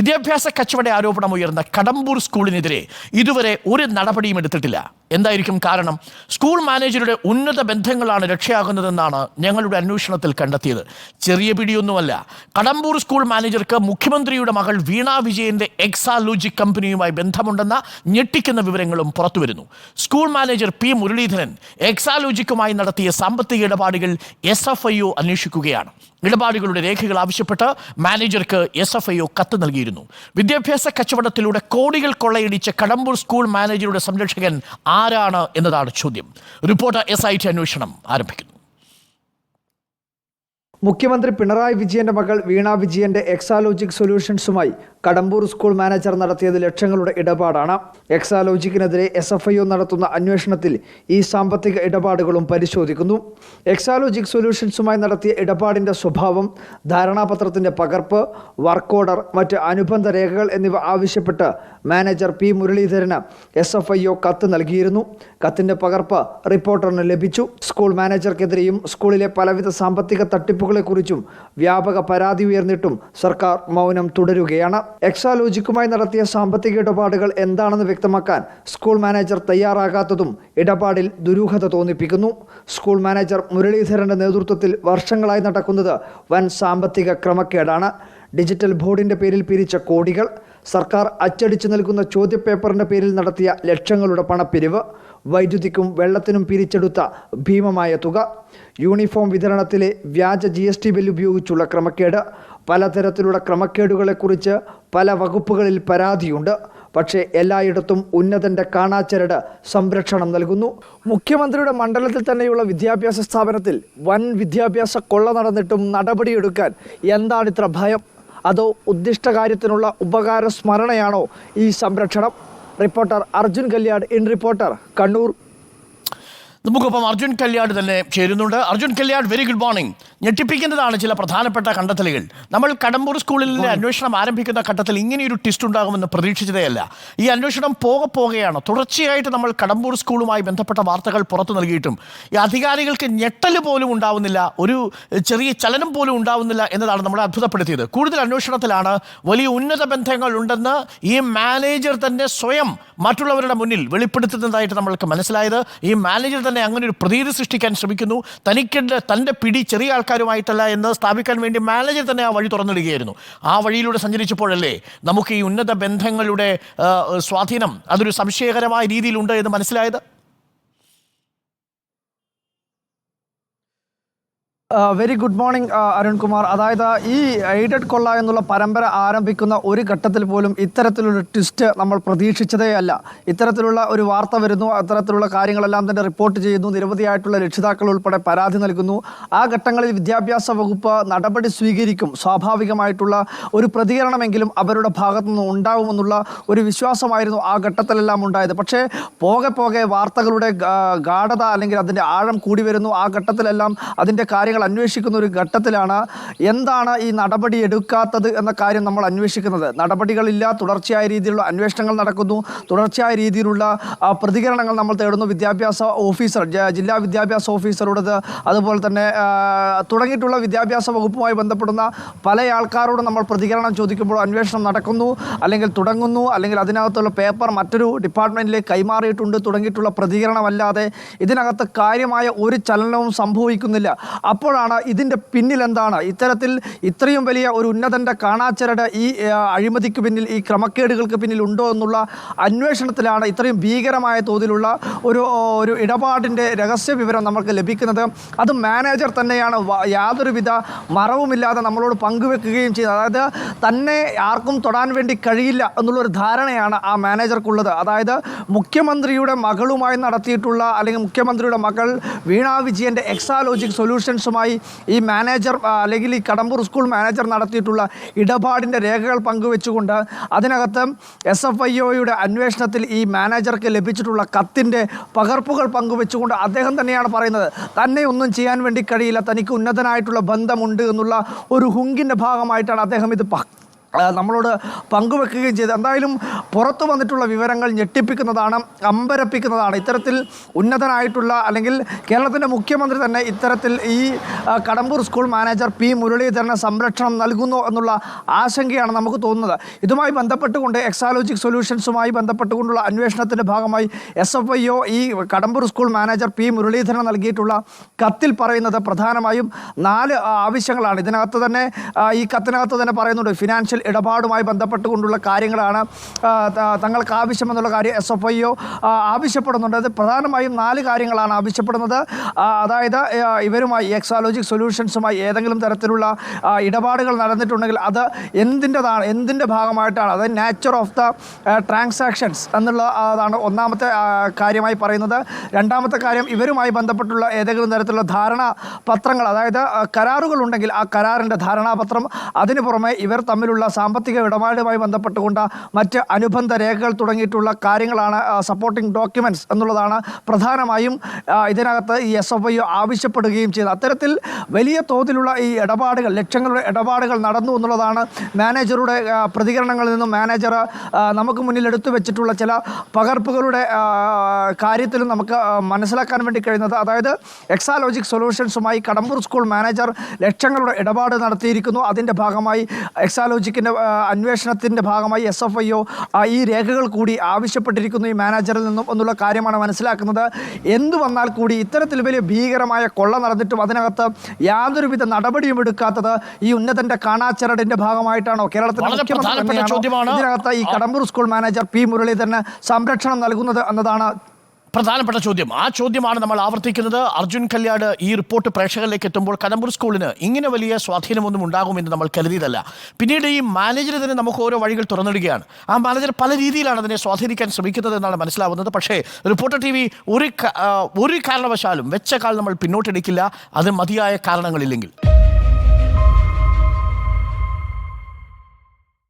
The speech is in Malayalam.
വിദ്യാഭ്യാസ കച്ചവട ആരോപണം ഉയർന്ന കടമ്പൂർ സ്കൂളിനെതിരെ ഇതുവരെ ഒരു നടപടിയും എടുത്തിട്ടില്ല. എന്തായിരിക്കും കാരണം? സ്കൂൾ മാനേജരുടെ ഉന്നത ബന്ധങ്ങളാണ് രക്ഷയാകുന്നതെന്നാണ് ഞങ്ങളുടെ അന്വേഷണത്തിൽ കണ്ടെത്തിയത്. ചെറിയ പിടിയൊന്നുമല്ല. കടമ്പൂർ സ്കൂൾ മാനേജർക്ക് മുഖ്യമന്ത്രിയുടെ മകൾ വീണ വിജയന്റെ എക്സാലോജിക് കമ്പനിയുമായി ബന്ധമുണ്ടെന്ന ഞെട്ടിക്കുന്ന വിവരങ്ങളും പുറത്തുവരുന്നു. സ്കൂൾ മാനേജർ പി മുരളീധരൻ എക്സാലോജിക്കുമായി നടത്തിയ സാമ്പത്തിക ഇടപാടുകൾ എസ് എഫ് ഐ ഒ അന്വേഷിക്കുകയാണ്. ഇടപാടുകളുടെ രേഖകൾ ആവശ്യപ്പെട്ട് മാനേജർക്ക് എസ് എഫ് ഐ ഒ കത്ത് നൽകിയിരുന്നു. വിദ്യാഭ്യാസ കച്ചവടത്തിലൂടെ കോടികൾ കൊള്ളയടിച്ച കടമ്പൂർ സ്കൂൾ മാനേജറുടെ സംരക്ഷകൻ ആരാണ് എന്നതാണ് ചോദ്യം. റിപ്പോർട്ടർ എസ് ഐ ടി അന്വേഷണം ആരംഭിക്കുന്നു. മുഖ്യമന്ത്രി പിണറായി വിജയന്റെ മകൾ വീണ വിജയന്റെ എക്സാലോജിക് സൊല്യൂഷൻസുമായി കടമ്പൂർ സ്കൂൾ മാനേജർ നടത്തിയത് ലക്ഷങ്ങളുടെ ഇടപാടാണ്. എക്സാലോജിക്കിനെതിരെ എസ് എഫ് ഐ ഒ നടത്തുന്ന അന്വേഷണത്തിൽ ഈ സാമ്പത്തിക ഇടപാടുകളും പരിശോധിക്കുന്നു. എക്സാലോജിക് സൊല്യൂഷൻസുമായി നടത്തിയ ഇടപാടിന്റെ സ്വഭാവം ധാരണാപത്രത്തിന്റെ പകർപ്പ് വർക്ക് ഓർഡർ മറ്റ് അനുബന്ധ രേഖകൾ എന്നിവ ആവശ്യപ്പെട്ട് മാനേജർ പി മുരളീധരന് എസ് എഫ് ഐ ഒ കത്ത് നൽകിയിരുന്നു. കത്തിന്റെ പകർപ്പ് റിപ്പോർട്ടറിന് ലഭിച്ചു. സ്കൂൾ മാനേജർക്കെതിരെയും സ്കൂളിലെ പലവിധ സാമ്പത്തിക തട്ടിപ്പുകളെക്കുറിച്ചും വ്യാപക പരാതി ഉയർന്നിട്ടും സർക്കാർ മൗനം തുടരുകയാണ്. എക്സാലോജിക്കുമായി നടത്തിയ സാമ്പത്തിക ഇടപാടുകൾ എന്താണെന്ന് വ്യക്തമാക്കാൻ സ്കൂൾ മാനേജർ തയ്യാറാകാത്തതും ഇടപാടിൽ ദുരൂഹത തോന്നിപ്പിക്കുന്നു. സ്കൂൾ മാനേജർ മുരളീധരന്റെ നേതൃത്വത്തിൽ വർഷങ്ങളായി നടക്കുന്നത് വൻ സാമ്പത്തിക ക്രമക്കേടാണ്. ഡിജിറ്റൽ ബോർഡിന്റെ പേരിൽ പിരിച്ച കോടികൾ സർക്കാർ അച്ചടിച്ചു നൽകുന്ന ചോദ്യപേപ്പറിന്റെ പേരിൽ നടത്തിയ ലക്ഷങ്ങളുടെ പണപ്പിരിവ് വൈദ്യുതിക്കും വെള്ളത്തിനും പിരിച്ചെടുത്ത ഭീമമായ തുക യൂണിഫോം വിതരണത്തിലെ വ്യാജ ജി എസ് ടി ബില്ല് ഉപയോഗിച്ചുള്ള ക്രമക്കേട് പലതരത്തിലുള്ള ക്രമക്കേടുകളെക്കുറിച്ച് പല വകുപ്പുകളിൽ പരാതിയുണ്ട്. പക്ഷേ എല്ലായിടത്തും ഉന്നതന്റെ കാണാച്ചരട് സംരക്ഷണം നൽകുന്നു. മുഖ്യമന്ത്രിയുടെ മണ്ഡലത്തിൽ തന്നെയുള്ള വിദ്യാഭ്യാസ സ്ഥാപനത്തിൽ വൻ വിദ്യാഭ്യാസ കൊള്ള നടന്നിട്ടും നടപടിയെടുക്കാൻ എന്താണ് ഇത്ര ഭയം? അതോ ഉദ്ദിഷ്ട കാര്യത്തിനുള്ള ഉപകാര സ്മരണയാണോ ഈ സംരക്ഷണം? Reporter Arjun Kalyan in reporter Kannur. നമുക്കൊപ്പം അർജുൻ കല്യാട് തന്നെ ചേരുന്നുണ്ട്. Arjun Kalyad very good morning ഞെട്ടിപ്പിക്കുന്നതാണ് ചില പ്രധാനപ്പെട്ട കണ്ടെത്തലുകൾ. നമ്മൾ കടമ്പൂർ സ്കൂളിലെ അന്വേഷണം ആരംഭിക്കുന്ന ഘട്ടത്തിൽ ഇങ്ങനെയൊരു ട്വിസ്റ്റ് ഉണ്ടാകുമെന്ന് പ്രതീക്ഷിച്ചതേയല്ല. ഈ അന്വേഷണം പോകെ പോകുകയാണ് തുടർച്ചയായിട്ട് നമ്മൾ കടമ്പൂർ സ്കൂളുമായി ബന്ധപ്പെട്ട വാർത്തകൾ പുറത്തു നൽകിയിട്ടും ഈ അധികാരികൾക്ക് ഞെട്ടൽ പോലും ഉണ്ടാവുന്നില്ല ഒരു ചെറിയ ചലനം പോലും ഉണ്ടാവുന്നില്ല എന്നതാണ് നമ്മളെ അത്ഭുതപ്പെടുത്തിയത്. കൂടുതൽ അന്വേഷണത്തിലാണ് വലിയ ഉന്നത ബന്ധങ്ങൾ ഉണ്ടെന്ന് ഈ മാനേജർ തന്നെ സ്വയം മറ്റുള്ളവരുടെ മുന്നിൽ വെളിപ്പെടുത്തുന്നതായിട്ട് നമ്മൾക്ക് മനസ്സിലായത്. ഈ മാനേജർ തന്നെ അങ്ങനെ ഒരു പ്രതീതി സൃഷ്ടിക്കാൻ ശ്രമിക്കുന്നു. തനിക്കുണ്ട് തന്റെ പിടി ചെറിയ ആൾക്കാരുമായിട്ടല്ല എന്ന് സ്ഥാപിക്കാൻ വേണ്ടി മാനേജർ തന്നെ ആ വഴി തുറന്നിടുകയായിരുന്നു. ആ വഴിയിലൂടെ സഞ്ചരിച്ചപ്പോഴല്ലേ നമുക്ക് ഈ ഉന്നത ബന്ധങ്ങളുടെ സ്വാധീനം അതൊരു സംശയകരമായ രീതിയിലുണ്ട് എന്ന് മനസ്സിലായത്? Very good morning Arunkumar. അതായത് ഈ എയ്ഡഡ് കൊള്ള എന്നുള്ള പരമ്പര ആരംഭിക്കുന്ന ഒരു ഘട്ടത്തിൽ പോലും ഇത്തരത്തിലുള്ള ട്വിസ്റ്റ് നമ്മൾ പ്രതീക്ഷിച്ചതേ അല്ല. ഇത്തരത്തിലുള്ള ഒരു വാർത്ത വരുന്നു അത്തരത്തിലുള്ള കാര്യങ്ങളെല്ലാം തന്നെ റിപ്പോർട്ട് ചെയ്യുന്നു നിരവധിയായിട്ടുള്ള രക്ഷിതാക്കൾ ഉൾപ്പെടെ പരാതി നൽകുന്നു. ആ ഘട്ടങ്ങളിൽ വിദ്യാഭ്യാസ വകുപ്പ് നടപടി സ്വീകരിക്കും. സ്വാഭാവികമായിട്ടുള്ള ഒരു പ്രതികരണമെങ്കിലും അവരുടെ ഭാഗത്തു നിന്ന് ഉണ്ടാവുമെന്നുള്ള ഒരു വിശ്വാസമായിരുന്നു ആ ഘട്ടത്തിലെല്ലാം ഉണ്ടായത്. പക്ഷേ പോകെ പോകെ വാർത്തകളുടെ ഗാഠത അല്ലെങ്കിൽ അതിന്റെ ആഴം കൂടി വരുന്നു. ആ ഘട്ടത്തിലെല്ലാം അതിന്റെ കാര്യങ്ങൾ അന്വേഷിക്കുന്ന ഒരു ഘട്ടത്തിലാണ് എന്താണ് ഈ നടപടി എടുക്കാത്തത് എന്ന കാര്യം നമ്മൾ അന്വേഷിക്കുന്നത്. നടപടികളില്ല തുടർച്ചയായ രീതിയിലുള്ള അന്വേഷണങ്ങൾ നടക്കുന്നു തുടർച്ചയായ രീതിയിലുള്ള പ്രതികരണങ്ങൾ നമ്മൾ തേടുന്നു. വിദ്യാഭ്യാസ ഓഫീസർ ജില്ലാ വിദ്യാഭ്യാസ ഓഫീസറോടത് അതുപോലെ തന്നെ തുടങ്ങിയിട്ടുള്ള വിദ്യാഭ്യാസ വകുപ്പുമായി ബന്ധപ്പെടുന്ന പല ആൾക്കാരോടും നമ്മൾ പ്രതികരണം ചോദിക്കുമ്പോൾ അന്വേഷണം നടക്കുന്നു അല്ലെങ്കിൽ തുടങ്ങുന്നു അല്ലെങ്കിൽ അതിനകത്തുള്ള പേപ്പർ മറ്റൊരു ഡിപ്പാർട്ട്മെന്റിലേക്ക് കൈമാറിയിട്ടുണ്ട് തുടങ്ങിയിട്ടുള്ള പ്രതികരണമല്ലാതെ ഇതിനകത്ത് കാര്യമായ ഒരു ചലനവും സംഭവിക്കുന്നില്ല. അപ്പോഴാണ് ഇതിന്റെ പിന്നിൽ എന്താണ് ഇത്തരത്തിൽ ഇത്രയും വലിയ ഒരു ഉന്നതന്റെ കാണാച്ചരട് ഈ അഴിമതിക്ക് പിന്നിൽ ഈ ക്രമക്കേടുകൾക്ക് പിന്നിൽ ഉണ്ടോ എന്നുള്ള അന്വേഷണത്തിലാണ് ഇത്രയും ഭീകരമായ തോതിലുള്ള ഒരു ഒരു ഇടപാടിന്റെ രഹസ്യ വിവരം നമുക്ക് ലഭിക്കുന്നത്. അത് മാനേജർ തന്നെയാണ് യാതൊരുവിധ മറവുമില്ലാതെ നമ്മളോട് പങ്കുവെക്കുകയും ചെയ്തത് അതായത് തന്നെ ആർക്കും തൊടാൻ വേണ്ടി കഴിയില്ല എന്നുള്ളൊരു ധാരണയാണ് ആ മാനേജർക്കുള്ളത്. അതായത് മുഖ്യമന്ത്രിയുടെ മകളുമായി നടത്തിയിട്ടുള്ള അല്ലെങ്കിൽ മുഖ്യമന്ത്രിയുടെ മകൾ വീണാ വിജയന്റെ എക്സാലോജിക് സൊല്യൂഷൻസുമായി ഈ മാനേജർ അല്ലെങ്കിൽ ഈ കടമ്പൂർ സ്കൂൾ മാനേജർ നടത്തിയിട്ടുള്ള ഇടപാടിന്റെ രേഖകൾ പങ്കുവെച്ചുകൊണ്ട് അതിനകത്ത് എസ് എഫ് ഐ ഒയുടെ അന്വേഷണത്തിൽ ഈ മാനേജർക്ക് ലഭിച്ചിട്ടുള്ള കത്തിന്റെ പകർപ്പുകൾ പങ്കുവെച്ചുകൊണ്ട് അദ്ദേഹം തന്നെയാണ് പറയുന്നത്. തന്നെ ഒന്നും ചെയ്യാൻ വേണ്ടി കഴിയില്ല. തനിക്ക് ഉന്നതനായിട്ടുള്ള ബന്ധമുണ്ട് എന്നുള്ള ഒരു ഹുങ്കിന്റെ ഭാഗമായിട്ടാണ് അദ്ദേഹം ഇത് നമ്മളോട് പങ്കുവെക്കുകയും ചെയ്തു. എന്തായാലും പുറത്തു വന്നിട്ടുള്ള വിവരങ്ങൾ ഞെട്ടിപ്പിക്കുന്നതാണ് അമ്പരപ്പിക്കുന്നതാണ്. ഇത്തരത്തിൽ ഉന്നതനായിട്ടുള്ള അല്ലെങ്കിൽ കേരളത്തിന്റെ മുഖ്യമന്ത്രി തന്നെ ഇത്തരത്തിൽ ഈ കടമ്പൂർ സ്കൂൾ മാനേജർ പി മുരളീധരന് സംരക്ഷണം നൽകുന്നു എന്നുള്ള ആശങ്കയാണ് നമുക്ക് തോന്നുന്നത്. ഇതുമായി ബന്ധപ്പെട്ടുകൊണ്ട് എക്സാലോജിക് സൊല്യൂഷൻസുമായി ബന്ധപ്പെട്ടുകൊണ്ടുള്ള അന്വേഷണത്തിന്റെ ഭാഗമായി എസ് എഫ് ഐ ഒ ഈ Kadambur school manager P Muraleedharan നൽകിയിട്ടുള്ള കത്തിൽ പറയുന്നത് പ്രധാനമായും നാല് ആവശ്യങ്ങളാണ്. ഇതിനകത്ത് തന്നെ ഈ കത്തിനകത്ത് തന്നെ പറയുന്നുണ്ട് ഫിനാൻഷ്യൽ ഇടപാടുമായി ബന്ധപ്പെട്ടുകൊണ്ടുള്ള കാര്യങ്ങളാണ് തങ്ങൾക്ക് ആവശ്യമെന്നുള്ള കാര്യം എസ് എഫ് ഐ ഒ ആവശ്യപ്പെടുന്നുണ്ട്. അത് പ്രധാനമായും നാല് കാര്യങ്ങളാണ് ആവശ്യപ്പെടുന്നത്. അതായത് ഇവരുമായി എക്സാലോജിക് സൊല്യൂഷൻസുമായി ഏതെങ്കിലും തരത്തിലുള്ള ഇടപാടുകൾ നടന്നിട്ടുണ്ടെങ്കിൽ അത് എന്തിന്റെതാണ് എന്തിന്റെ ഭാഗമായിട്ടാണ് അതായത് നാച്ചർ ഓഫ് ദ ട്രാൻസാക്ഷൻസ് എന്നുള്ള അതാണ് ഒന്നാമത്തെ കാര്യമായി പറയുന്നത്. രണ്ടാമത്തെ കാര്യം ഇവരുമായി ബന്ധപ്പെട്ടുള്ള ഏതെങ്കിലും തരത്തിലുള്ള ധാരണാ പത്രങ്ങൾ അതായത് കരാറുകൾ ഉണ്ടെങ്കിൽ ആ കരാറിന്റെ ധാരണാപത്രം അതിന് പുറമെ ഇവർ തമ്മിലുള്ള സാമ്പത്തിക ഇടപാടുമായി ബന്ധപ്പെട്ടുകൊണ്ട് മറ്റ് അനുബന്ധ രേഖകൾ തുടങ്ങിയിട്ടുള്ള കാര്യങ്ങളാണ് സപ്പോർട്ടിംഗ് ഡോക്യുമെന്റ്സ് എന്നുള്ളതാണ് പ്രധാനമായും ഇതിനകത്ത് ഈ എസ് എഫ് ഐ ആവശ്യപ്പെടുകയും ചെയ്തത്. അത്തരത്തിൽ വലിയ തോതിലുള്ള ഈ ഇടപാടുകൾ ലക്ഷങ്ങളുടെ ഇടപാടുകൾ നടന്നു എന്നുള്ളതാണ് മാനേജറുടെ പ്രതികരണങ്ങളിൽ നിന്നും മാനേജർ നമുക്ക് മുന്നിൽ എടുത്തു വെച്ചിട്ടുള്ള ചില പകർപ്പുകളുടെ കാര്യത്തിലും നമുക്ക് മനസ്സിലാക്കാൻ വേണ്ടി കഴിയുന്നത്. അതായത് എക്സാലോജിക് സൊല്യൂഷൻസുമായി കടമ്പൂർ സ്കൂൾ മാനേജർ ലക്ഷങ്ങളുടെ ഇടപാട് നടത്തിയിരിക്കുന്നു. അതിന്റെ ഭാഗമായി എക്സാലോജിക്കിന്റെ അന്വേഷണത്തിന്റെ ഭാഗമായി എസ് എഫ് ഐ ഒ ഈ രേഖകൾ കൂടി ആവശ്യപ്പെട്ടിരിക്കുന്നു ഈ മാനേജറിൽ നിന്നും എന്നുള്ള കാര്യമാണ് മനസ്സിലാക്കുന്നത് എന്തു വന്നാൽ കൂടി ഇത്തരത്തിൽ വലിയ ഭീകരമായ കൊള്ള നടന്നിട്ടും അതിനകത്ത് യാതൊരുവിധ നടപടിയും എടുക്കാത്തത് ഈ ഉന്നതന്റെ കാണാച്ചരടിന്റെ ഭാഗമായിട്ടാണോ കേരളത്തിലെ വളരെ മുഖ്യമന്ത്രി. ഇതിനകത്ത് ഈ കടമ്പൂർ സ്കൂൾ മാനേജർ പി മുരളീധരന് സംരക്ഷണം നൽകുന്നത് എന്നതാണ് പ്രധാനപ്പെട്ട ചോദ്യം. ആ ചോദ്യമാണ് നമ്മൾ ആവർത്തിക്കുന്നത്. അർജുൻ കല്യാട് ഈ റിപ്പോർട്ട് പ്രേക്ഷകരിലേക്ക് എത്തുമ്പോൾ കലമ്പൂർ സ്കൂളിന് ഇങ്ങനെ വലിയ സ്വാധീനമൊന്നും ഉണ്ടാകുമെന്ന് നമ്മൾ കരുതിയതല്ല. പിന്നീട് ഈ മാനേജർ തന്നെ നമുക്ക് ഓരോ വഴികൾ തുറന്നിടുകയാണ്. ആ മാനേജർ പല രീതിയിലാണ് അതിനെ സ്വാധീനിക്കാൻ ശ്രമിക്കുന്നത് എന്നാണ് മനസ്സിലാവുന്നത്. പക്ഷേ റിപ്പോർട്ടർ ടി വി ഒരു ഒരു കാരണവശാലും വെച്ച കാൽ നമ്മൾ പിന്നോട്ടെടുക്കില്ല അത് മതിയായ കാരണങ്ങളില്ലെങ്കിൽ.